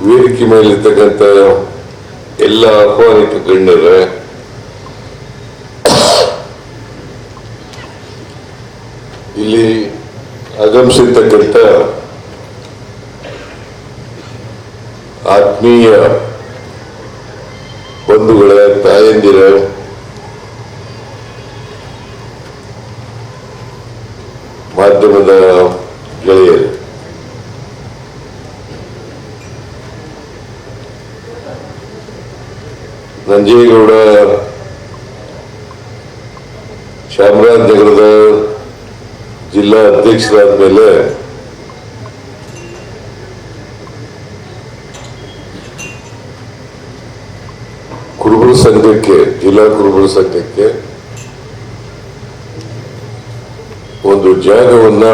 ವೇದಿಕೆ ಮೇಲಿರ್ತಕ್ಕಂಥ ಎಲ್ಲ ಆಹ್ವಾನಿತ ಗಣ್ಯರೇ ಇಲ್ಲಿ ಆಗಮಿಸಿರ್ತಕ್ಕಂಥ ಆತ್ಮೀಯ ಬಂಧುಗಳ ತಾಯಂದಿರ ಮಾಧ್ಯಮದ ನಂಜೇಗೌಡ ಚಾಮರಾಜನಗರದ ಜಿಲ್ಲಾ ಅಧ್ಯಕ್ಷರಾದ ಮೇಲೆ ಕುರುಬರ ಸಂಘಕ್ಕೆ ಜಿಲ್ಲಾ ಕುರುಬರ ಸಂಘಕ್ಕೆ ಒಂದು ಜಾಗವನ್ನ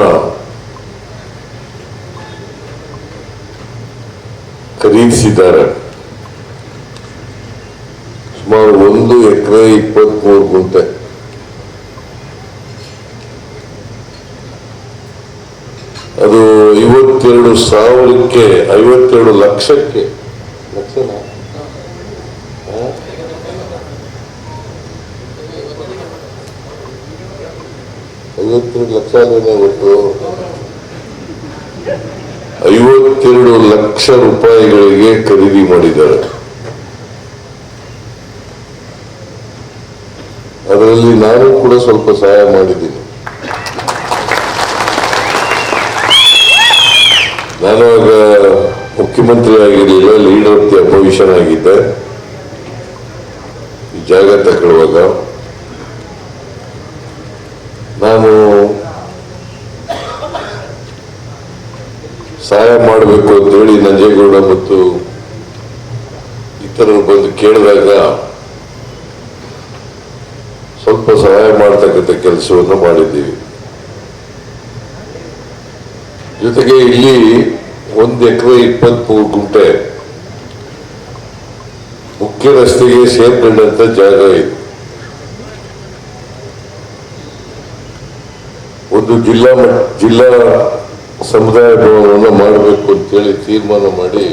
ಖರೀದಿಸಿದ್ದಾರೆ. ಸುಮಾರು ಒಂದು ಎಕರೆ ಇಪ್ಪತ್ಮೂರು ಗುಂಟೆ. ಅದು ಐವತ್ತೆರಡು ಸಾವಿರಕ್ಕೆ, ಐವತ್ತೆರಡು ಲಕ್ಷಕ್ಕೆ? ಐವತ್ತೆರಡು ಲಕ್ಷ ಅಂದ್ರೆ ಐವತ್ತೆರಡು ಲಕ್ಷ ರೂಪಾಯಿಗಳಿಗೆ ಖರೀದಿ ಮಾಡಿದ್ದಾರೆ. ಅದರಲ್ಲಿ ನಾನು ಕೂಡ ಸ್ವಲ್ಪ ಸಹಾಯ ಮಾಡಿದ್ದೀನಿ. ನಾನು ಆಗ ಮುಖ್ಯಮಂತ್ರಿ ಆಗಿರಲಿಲ್ಲ ಲೀಡರ್ ಅಪೋಸಿಷನ್ ಆಗಿದ್ದೆ. ಜಾಗ ತಗೊಳ್ಳುವಾಗ ನಾನು ಸಹಾಯ ಮಾಡಬೇಕು ಅಂತ ಹೇಳಿ ನಂಜೇಗೌಡ ಮತ್ತು ಇತರರು ಬಂದು ಕೇಳಿದಾಗ ಸ್ವಲ್ಪ ಮಾಡತಕ್ಕಂಥ ಕೆಲಸವನ್ನು ಮಾಡಿದ್ದೀವಿ. ಜೊತೆಗೆ ಇಲ್ಲಿ ಒಂದು ಎಕರೆ ಇಪ್ಪತ್ಮೂರು ಗುಂಟೆ ಮುಖ್ಯ ರಸ್ತೆಗೆ ಸೇರ್ಕೊಂಡಂತ ಜಾಗ ಇದೆ. ಒಂದು ಜಿಲ್ಲಾ ಜಿಲ್ಲಾ ಸಮುದಾಯ ಭವನವನ್ನು ಮಾಡಬೇಕು ಅಂತೇಳಿ ತೀರ್ಮಾನ ಮಾಡಿ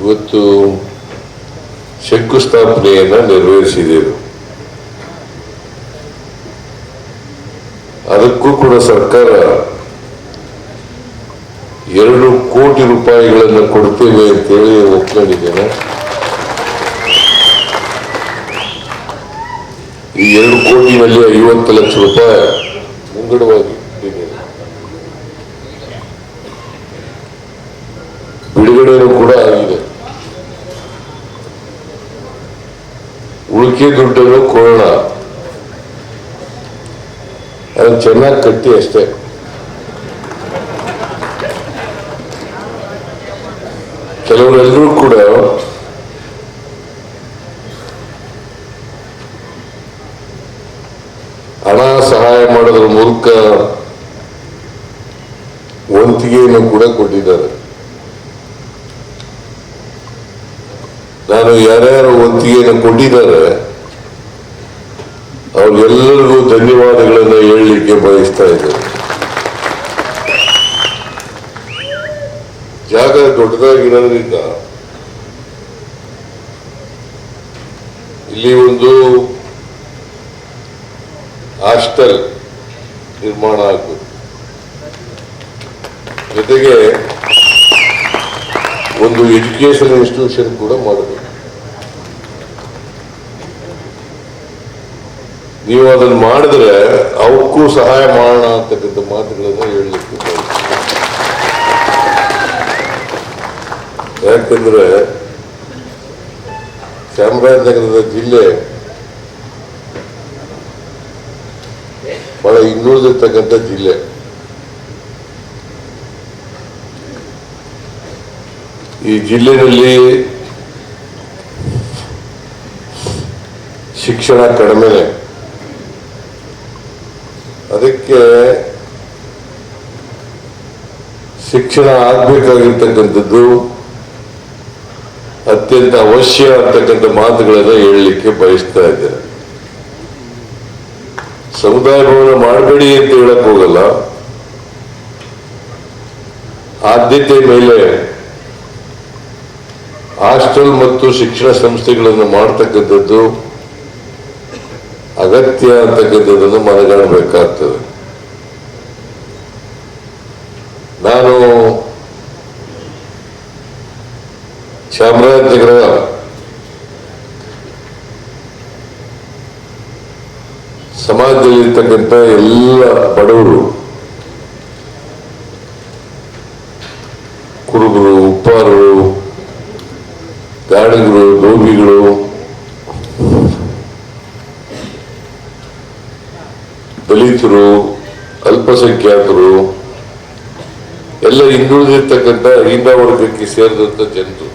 ಇವತ್ತು ಶಂಕುಸ್ಥಾಪನೆಯನ್ನ ನೆರವೇರಿಸಿದೆವು ಅದಕ್ಕೂ ಕೂಡ ಸರ್ಕಾರ ಎರಡು ಕೋಟಿ ರೂಪಾಯಿಗಳನ್ನು ಕೊಡ್ತೇವೆ ಅಂತೇಳಿ ಒಪ್ಕೊಂಡಿದ್ದೇನೆ. ಈ ಎರಡು ಕೋಟಿನಲ್ಲಿ ಐವತ್ತು ಲಕ್ಷ ರೂಪಾಯಿ ಮುಂಗಡವಾಗಿ. ಬಿಡುಗಡೆನೂ ಕೂಡ ಆಗಿದೆ. ಉಳಿಕೆ ದುಡ್ಡನ್ನು ಕೊಡೋಣ. ಅದನ್ನ ಚೆನ್ನಾಗಿ ಕಟ್ಟಿ ಅಷ್ಟೇ. ಕೆಲವರೆಲ್ಲರೂ ಕೂಡ ಹಣ ಸಹಾಯ ಮಾಡೋದ್ರ ಮೂಲಕ ವಂತಿಗೆಯನ್ನು ಕೂಡ ಕೊಟ್ಟಿದ್ದಾರೆ. ನಾನು ಯಾರ್ಯಾರು ವಂತಿಗೆಯನ್ನು ಕೊಟ್ಟಿದ್ದಾರೆ ಅವ್ರಿಗೆಲ್ಲರಿಗೂ ಧನ್ಯವಾದಗಳನ್ನ ಹೇಳಲಿಕ್ಕೆ ಬಯಸ್ತಾ ಇದ್ದೇನೆ. ಜಾಗ ದೊಡ್ಡದಾಗಿರೋದ್ರಿಂದ ಇಲ್ಲಿ ಒಂದು ಹಾಸ್ಟೆಲ್ ನಿರ್ಮಾಣ ಆಗ್ಬೇಕು ಜೊತೆಗೆ ಒಂದು ಎಜುಕೇಶನ್ ಇನ್ಸ್ಟಿಟ್ಯೂಷನ್ ಕೂಡ ಮಾಡಬೇಕು. ನೀವು ಅದನ್ನು ಮಾಡಿದ್ರೆ ಅವಕ್ಕೂ ಸಹಾಯ ಮಾಡೋಣ ಅಂತಕ್ಕಂಥ ಮಾತುಗಳನ್ನು ಹೇಳಲಿಕ್ಕೆ. ಯಾಕಂದ್ರೆ ಚಾಮರಾಜನಗರದ ಜಿಲ್ಲೆ ಬಹಳ ಹಿಂದುಳಿದಿರ್ತಕ್ಕಂಥ ಜಿಲ್ಲೆ ಈ ಜಿಲ್ಲೆಯಲ್ಲಿ ಶಿಕ್ಷಣ ಕಡಿಮೆನೆ ಅದಕ್ಕೆ ಶಿಕ್ಷಣ ಆಗ್ಬೇಕಾಗಿರ್ತಕ್ಕಂಥದ್ದು ಅತ್ಯಂತ ಅವಶ್ಯ ಅಂತಕ್ಕಂಥ ಮಾತುಗಳೆಲ್ಲ ಹೇಳಲಿಕ್ಕೆ ಬಯಸ್ತಾ ಇದ್ದಾರೆ ಸಮುದಾಯ ಭವನ ಮಾಡಬೇಡಿ ಅಂತ ಹೇಳಕ್ ಹೋಗಲ್ಲ. ಆದ್ಯತೆ ಮೇಲೆ ಹಾಸ್ಟೆಲ್ ಮತ್ತು ಶಿಕ್ಷಣ ಸಂಸ್ಥೆಗಳನ್ನು ಮಾಡ್ತಕ್ಕಂಥದ್ದು ಅಗತ್ಯ ಅಂತಕ್ಕಂಥದ್ದನ್ನು ಮನಗಾಣಬೇಕಾಗ್ತದೆ ನಾನು ಚಾಮರಾಜನಗರ ಸಮಾಜದಲ್ಲಿರ್ತಕ್ಕಂಥ ಎಲ್ಲ ಬಡವರು ದಲಿತರು, ಅಲ್ಪಸಂಖ್ಯಾತರು, ಎಲ್ಲ ಹಿಂದುಳಿದಿರ್ತಕ್ಕಂಥ ಹೀನ ವರ್ಗಕ್ಕೆ ಸೇರಿದಂಥ ಜನರು.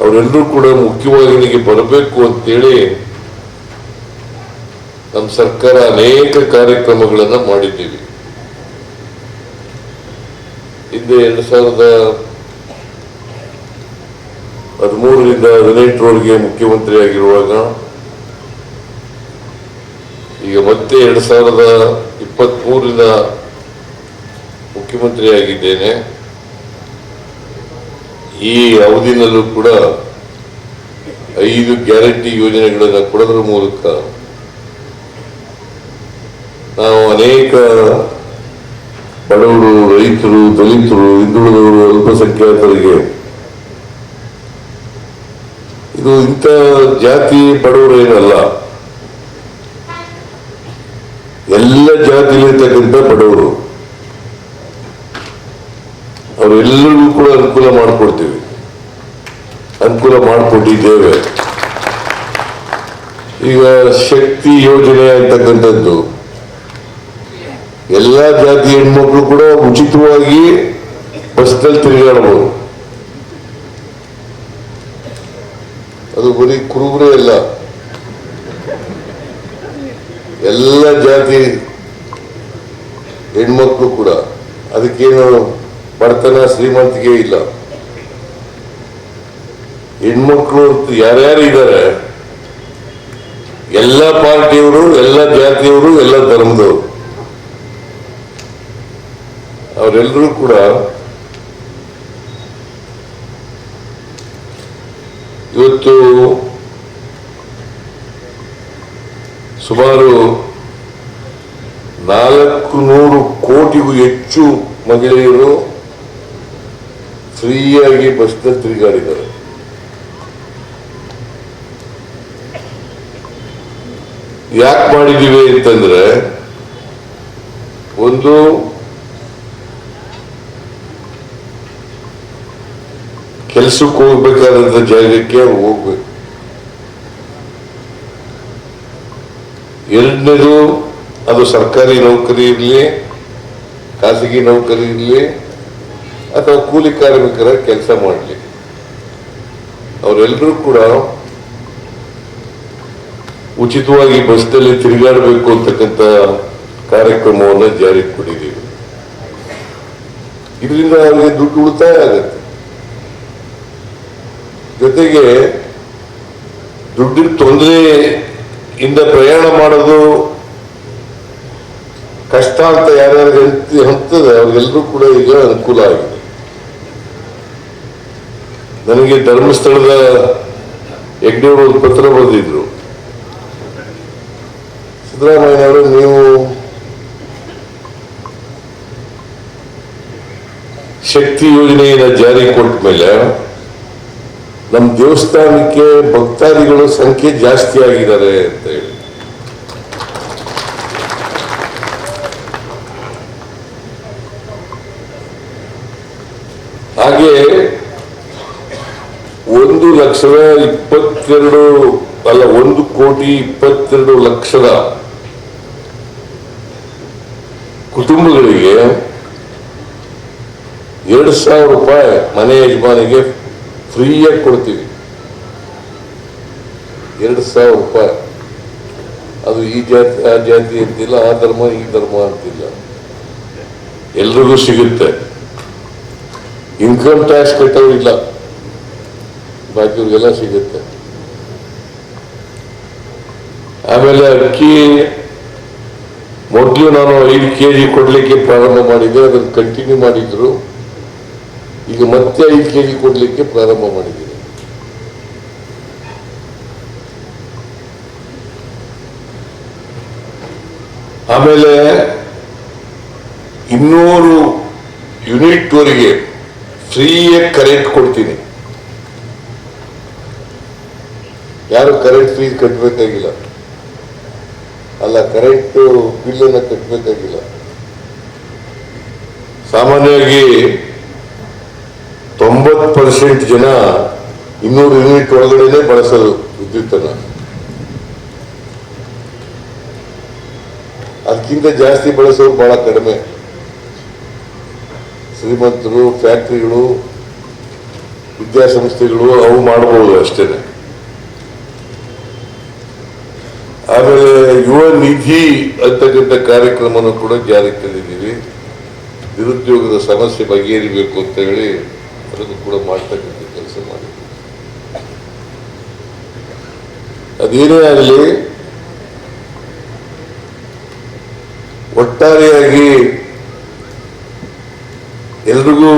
ಅವರೆಲ್ಲರೂ ಕೂಡ ಮುಖ್ಯವಾಹಿನಿಗೆ ಬರಬೇಕು ಅಂತೇಳಿ ನಮ್ಮ ಸರ್ಕಾರ ಅನೇಕ ಕಾರ್ಯಕ್ರಮಗಳನ್ನು ಮಾಡಿದ್ದೀವಿ. ಹಿಂದೆ ಎರಡ್ ಸಾವಿರದ ಹದಿಮೂರರಿಂದ ಹದಿನೆಂಟರವರೆಗೆ ಮುಖ್ಯಮಂತ್ರಿ ಆಗಿರುವಾಗ ಈಗ ಮತ್ತೆ ಎರಡ್ ಸಾವಿರದ ಇಪ್ಪತ್ತ್ ಮುಖ್ಯಮಂತ್ರಿಯಾಗಿದ್ದೇನೆ. ಈ ಅವಧಿನಲ್ಲೂ ಕೂಡ ಐದು ಗ್ಯಾರಂಟಿ ಯೋಜನೆಗಳನ್ನು ಕೊಡೋದ್ರ ಮೂಲಕ ನಾವು ಅನೇಕ ಬಡವರು, ರೈತರು, ದಲಿತರು, ಹಿಂದುಳಿದವರು ಅಲ್ಪಸಂಖ್ಯಾತರಿಗೆ ಇದು ಇಂಥ ಜಾತಿ ಬಡವರು ಎಲ್ಲ ಜಾತಿಯಲ್ಲಿರ್ತಕ್ಕಂಥ ಬಡವರು. ಅವರೆಲ್ಲರಿಗೂ ಕೂಡ ಅನುಕೂಲ ಮಾಡಿಕೊಡ್ತೀವಿ. ಅನುಕೂಲ ಮಾಡಿಕೊಟ್ಟಿದ್ದೇವೆ ಈಗ ಶಕ್ತಿ ಯೋಜನೆ ಅಂತಕ್ಕಂಥದ್ದು. ಎಲ್ಲಾ ಜಾತಿ ಹೆಣ್ಮಕ್ಳು ಕೂಡ ಉಚಿತವಾಗಿ ಬಸ್ನಲ್ಲಿ ತಿರುಗಾಡಬಹುದು ಅದು ಬರೀ ಕುರುಬರೇ ಅಲ್ಲ. ಎಲ್ಲ ಜಾತಿ ಹೆಣ್ಮಕ್ಳು ಕೂಡ. ಅದಕ್ಕೇನು ಬಡತನ ಶ್ರೀಮಂತಿಗೆ ಇಲ್ಲ. ಹೆಣ್ಮಕ್ಳು ಯಾರ್ಯಾರು ಇದ್ದಾರೆ ಎಲ್ಲ ಪಾರ್ಟಿಯವರು, ಎಲ್ಲ ಜಾತಿಯವರು, ಎಲ್ಲ ಧರ್ಮದವರು. ಅವರೆಲ್ಲರೂ ಕೂಡ ಇವತ್ತು ಸುಮಾರು ನಾಲ್ಕು ನೂರು ಕೋಟಿಗೂ ಹೆಚ್ಚು ಮಹಿಳೆಯರು ಫ್ರೀಯಾಗಿ ಬಸ್ನಲ್ಲಿ ತಿರುಗಾಡಿದ್ದಾರೆ. ಯಾಕೆ ಮಾಡಿದ್ದೀವಿ ಅಂತಂದ್ರೆ ಒಂದು ಕೆಲಸಕ್ಕೆ ಹೋಗ್ಬೇಕಾದಂತ ಜಾಗಕ್ಕೆ ಹೋಗ್ಬೇಕು. ಎರಡನೇದು ಅದು ಸರ್ಕಾರಿ ನೌಕರಿ ಇರಲಿ, ಖಾಸಗಿ ನೌಕರಿ ಇರಲಿ, ಅಥವಾ ಕೂಲಿ ಕಾರ್ಮಿಕರ ಕೆಲಸ ಮಾಡಲಿ. ಅವರೆಲ್ಲರೂ ಕೂಡ ಉಚಿತವಾಗಿ ಬಸ್ನಲ್ಲಿ ತಿರುಗಾಡಬೇಕು ಅಂತಕ್ಕಂಥ ಕಾರ್ಯಕ್ರಮವನ್ನು ಜಾರಿಗೆ ಕೊಟ್ಟಿದ್ದೀವಿ. ಇದರಿಂದ ಅವರಿಗೆ ದುಡ್ಡು ಉಳಿತಾಯ ಆಗುತ್ತೆ. ಜೊತೆಗೆ ದುಡ್ಡಿನ ತೊಂದರೆ ಇಂದ ಪ್ರಯಾಣ ಮಾಡೋದು ಕಷ್ಟ ಅಂತ ಯಾರ್ಯಾರು ಹೇಳ್ತಿ ಹಂತದೆ ಅವ್ರಿಗೆಲ್ಲರೂ ಕೂಡ ಈಗ ಅನುಕೂಲ ಆಗಿದೆ. ನನಗೆ ಧರ್ಮಸ್ಥಳದ ಯಜ್ಞವರು ಒಂದು ಪತ್ರ ಬರೆದಿದ್ರು. ಸಿದ್ದರಾಮಯ್ಯನವರು, ನೀವು ಶಕ್ತಿ ಯೋಜನೆಯನ್ನು ಜಾರಿ ಕೊಟ್ಟ ಮೇಲೆ ನಮ್ಮ ದೇವಸ್ಥಾನಕ್ಕೆ ಭಕ್ತಾದಿಗಳ ಸಂಖ್ಯೆ ಜಾಸ್ತಿ ಆಗಿದ್ದಾರೆ ಅಂತ ಹೇಳಿ ಹಾಗೆ ಒಂದು ಲಕ್ಷದ ಇಪ್ಪತ್ತೆರಡು, ಅಲ್ಲ, ಒಂದು ಕೋಟಿ ಇಪ್ಪತ್ತೆರಡು ಲಕ್ಷದ ಕುಟುಂಬಗಳಿಗೆ ಎರಡು ಸಾವಿರ ರೂಪಾಯಿ ಮನೆ ಯಜಮಾನಿಗೆ ಫ್ರೀಯಾಗಿ ಕೊಡ್ತೀವಿ. ಎರಡು ಸಾವಿರ ರೂಪಾಯಿ. ಅದು ಈ ಜಾತಿ, ಆ ಜಾತಿ ಅಂತಿಲ್ಲ, ಆ ಧರ್ಮ, ಈ ಧರ್ಮ ಅಂತಿಲ್ಲ. ಎಲ್ರಿಗೂ ಸಿಗುತ್ತೆ. ಇನ್ಕಮ್ ಟ್ಯಾಕ್ಸ್ ಕಟ್ಟೋರು ಇಲ್ಲ ಬಾಕಿಯವ್ರಿಗೆಲ್ಲ ಸಿಗುತ್ತೆ. ಆಮೇಲೆ ಅಕ್ಕಿ, ಮೊದಲು ನಾನು ಐದು ಕೆ ಜಿ ಕೊಡಲಿಕ್ಕೆ ಪ್ರಾರಂಭ ಮಾಡಿದ್ದೆ, ಅದನ್ನು ಕಂಟಿನ್ಯೂ ಮಾಡಿದ್ರು. ಈಗ ಮತ್ತೆ ಐದು ಕೆ ಜಿ ಕೊಡಲಿಕ್ಕೆ ಪ್ರಾರಂಭ ಮಾಡಿದ್ದೀನಿ. ಆಮೇಲೆ ಇನ್ನೂರು ಯೂನಿಟ್ವರೆಗೆ ಫ್ರೀಯಾಗಿ ಕರೆಂಟ್ ಕೊಡ್ತೀನಿ. ಯಾರು ಕರೆಂಟ್ ಫೀಸ್ ಕಟ್ಟಬೇಕಾಗಿಲ್ಲ ಅಲ್ಲ, ಕರೆಂಟ್ ಬಿಲ್ಲನ್ನು ಕಟ್ಟಬೇಕಾಗಿಲ್ಲ ಸಾಮಾನ್ಯವಾಗಿ ತೊಂಬತ್ತು ಪರ್ಸೆಂಟ್ ಜನ ಇನ್ನೂರು ಯೂನಿಟ್ ಒಳಗಡೆನೆ ಬಳಸೋದು ವಿದ್ಯುತ್ತನ್ನು. ಅದಕ್ಕಿಂತ ಜಾಸ್ತಿ ಬಳಸೋರು ಬಹಳ ಕಡಿಮೆ. ಶ್ರೀಮಂತರು, ಫ್ಯಾಕ್ಟ್ರಿಗಳು, ವಿದ್ಯಾಸಂಸ್ಥೆಗಳು ಅವು ಮಾಡಬಹುದು ಅಷ್ಟೇನೆ. ಆಮೇಲೆ ಯುವ ನಿಧಿ ಅಂತಕ್ಕಂಥ ಕಾರ್ಯಕ್ರಮವನ್ನು ಕೂಡ ಜಾರಿಗೆ ತಂದಿದ್ದೀವಿ ನಿರುದ್ಯೋಗದ ಸಮಸ್ಯೆ ಬಗೆಹರಿಬೇಕು ಅಂತ ಹೇಳಿ ಅದನ್ನು ಕೂಡ ಮಾಡ್ತಕ್ಕಂಥ ಕೆಲಸ ಮಾಡಿದ್ದೀವಿ. ಅದೇನೇ ಆಗಲಿ, ಒಟ್ಟಾರೆಯಾಗಿ ಎಲ್ರಿಗೂ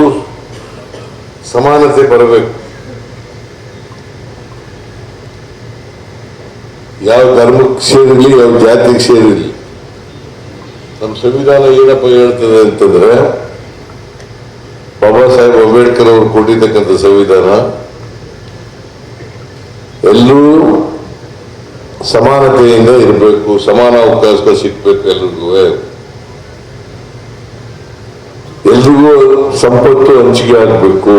ಸಮಾನತೆ ಬರಬೇಕು. ಯಾವ ಧರ್ಮಕ್ಕೆ ಸೇರಿರಲಿ, ಯಾವ ಜಾತಿಗೆ ಸೇರಿರಲಿ. ನಮ್ಮ ಸಂವಿಧಾನ ಏನಪ್ಪ ಹೇಳ್ತದೆ ಅಂತಂದ್ರೆ, ಬಾಬಾ ಸಾಹೇಬ್ ಅಂಬೇಡ್ಕರ್ ಅವರು ಕೊಟ್ಟಿರ್ತಕ್ಕಂಥ ಸಂವಿಧಾನ, ಎಲ್ಲರೂ ಸಮಾನತೆಯಿಂದ ಇರಬೇಕು, ಸಮಾನ ಅವಕಾಶ ಸಿಗ್ಬೇಕು ಎಲ್ರಿಗೂ. ಎಲ್ರಿಗೂ ಸಂಪತ್ತು ಹಂಚಿಕೆ ಆಗ್ಬೇಕು.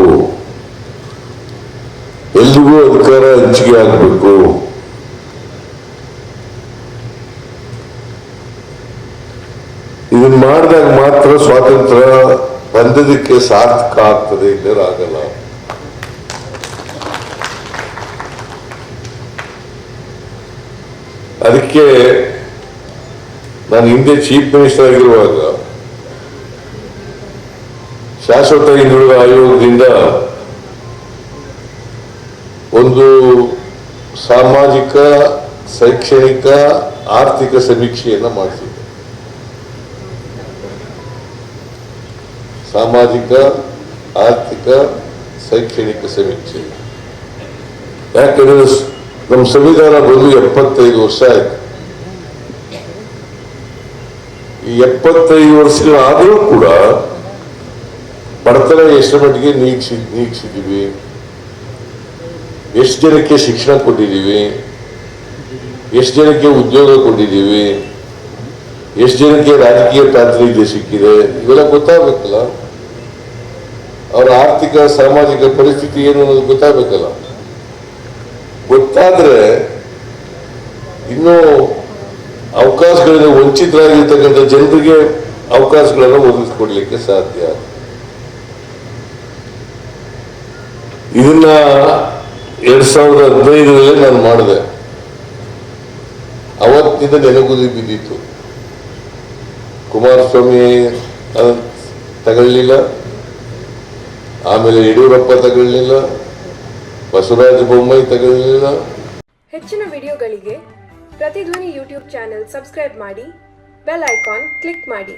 ಎಲ್ರಿಗೂ ಅಧಿಕಾರ ಹಂಚಿಕೆ ಆಗ್ಬೇಕು. ಇದನ್ನ ಮಾಡಿದಾಗ ಮಾತ್ರ ಸ್ವಾತಂತ್ರ್ಯ ಬಂದದಕ್ಕೆ ಸಾರ್ಥಕ ಆಗ್ತದೆ ಇಲ್ಲರ ಆಗಲ್ಲ. ಅದಕ್ಕೆ ನಾನು ಹಿಂದೆ ಚೀಫ್ ಮಿನಿಸ್ಟರ್ ಆಗಿರುವಾಗ ಶಾಶ್ವತ ಹಿಂದುಳಿದ ಆಯೋಗದಿಂದ ಒಂದು ಸಾಮಾಜಿಕ, ಶೈಕ್ಷಣಿಕ, ಆರ್ಥಿಕ ಸಮೀಕ್ಷೆಯನ್ನು ಮಾಡಿಸಿದ್ದೆ ಸಾಮಾಜಿಕ, ಆರ್ಥಿಕ, ಶೈಕ್ಷಣಿಕ ಸಮೀಕ್ಷೆ. ಯಾಕಂದ್ರೆ ನಮ್ಮ ಸಂವಿಧಾನ ಬಂದು ಎಪ್ಪತ್ತೈದು ವರ್ಷ ಆಯ್ತು. ಈ ಎಪ್ಪತ್ತೈದು ವರ್ಷಗಳಾದರೂ ಕೂಡ ಬಡತನ ಎಷ್ಟು ಮಟ್ಟಿಗೆ ನೀಗಿಸಿ ನೀಗಿಸಿದ್ದೀವಿ ಎಷ್ಟು ಜನಕ್ಕೆ ಶಿಕ್ಷಣ ಕೊಟ್ಟಿದ್ದೀವಿ ಎಷ್ಟು ಜನಕ್ಕೆ ಉದ್ಯೋಗ ಕೊಟ್ಟಿದ್ದೀವಿ ಎಷ್ಟು ಜನಕ್ಕೆ ರಾಜಕೀಯ ಪ್ರಾತಿನಿಧ್ಯ ಸಿಕ್ಕಿದೆ. ಇವೆಲ್ಲ ಗೊತ್ತಾಗಬೇಕಲ್ಲ. ಅವರ ಆರ್ಥಿಕ, ಸಾಮಾಜಿಕ ಪರಿಸ್ಥಿತಿ ಏನು ಅನ್ನೋದು ಗೊತ್ತಾಗಬೇಕಲ್ಲ. ಗೊತ್ತಾದ್ರೆ ಇನ್ನೂ ಅವಕಾಶಗಳಿಂದ ವಂಚಿತರಾಗಿರ್ತಕ್ಕಂಥ ಜನರಿಗೆ ಅವಕಾಶಗಳನ್ನು ಒದಗಿಸ್ಕೊಡ್ಲಿಕ್ಕೆ ಸಾಧ್ಯ. ಇದನ್ನ ಎರಡ್ ಸಾವಿರದ ಹದಿನೈದರಲ್ಲಿ ನಾನು ಮಾಡಿದೆ. ಅವತ್ತಿಂದ ನೆನಗುದಿ ಬಿದ್ದಿತ್ತು. ಕುಮಾರಸ್ವಾಮಿ ತಗೊಳ್ಳಿಲ್ಲ. ಆಮೇಲೆ ಯಡಿಯೂರಪ್ಪ ತಗೊಳ್ಳಿಲ್ಲ, ಬಸವರಾಜ ಬೊಮ್ಮಾಯಿ ತಗೊಳ್ಳಲಿಲ್ಲ ಹೆಚ್ಚಿನ ವಿಡಿಯೋಗಳಿಗೆ ಪ್ರತಿಧ್ವನಿ ಯೂಟ್ಯೂಬ್ ಚಾನೆಲ್ ಸಬ್ಸ್ಕ್ರೈಬ್ ಮಾಡಿ, ಬೆಲ್ ಐಕಾನ್ ಕ್ಲಿಕ್ ಮಾಡಿ.